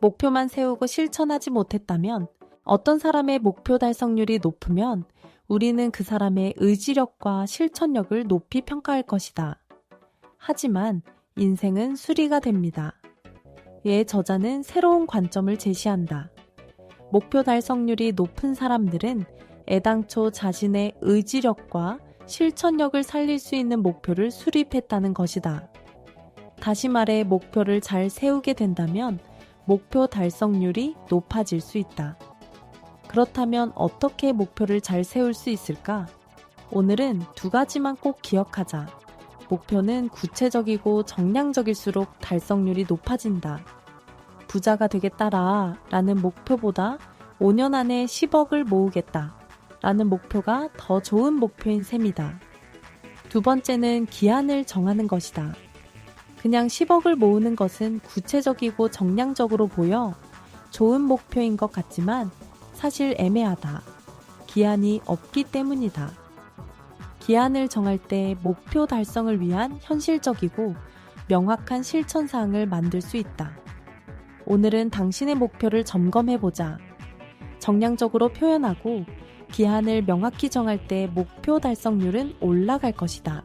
목표만 세우고 실천하지 못했다면 어떤 사람의 목표 달성률이 높으면 우리는 그 사람의 의지력과 실천력을 높이 평가할 것이다. 하지만 인생은 수리가 됩니다. 이에 저자는 새로운 관점을 제시한다. 목표 달성률이 높은 사람들은 애당초 자신의 의지력과 실천력을 살릴 수 있는 목표를 수립했다는 것이다. 다시 말해 목표를 잘 세우게 된다면 목표 달성률이 높아질 수 있다. 그렇다면 어떻게 목표를 잘 세울 수 있을까? 오늘은 두 가지만 꼭 기억하자. 목표는 구체적이고 정량적일수록 달성률이 높아진다. 부자가 되겠다라 라는 목표보다 5년 안에 10억을 모으겠다 라는 목표가 더 좋은 목표인 셈이다. 두 번째는 기한을 정하는 것이다. 그냥 10억을 모으는 것은 구체적이고 정량적으로 보여 좋은 목표인 것 같지만 사실 애매하다. 기한이 없기 때문이다. 기한을 정할 때 목표 달성을 위한 현실적이고 명확한 실천 사항을 만들 수 있다. 오늘은 당신의 목표를 점검해 보자. 정량적으로 표현하고 기한을 명확히 정할 때 목표 달성률은 올라갈 것이다.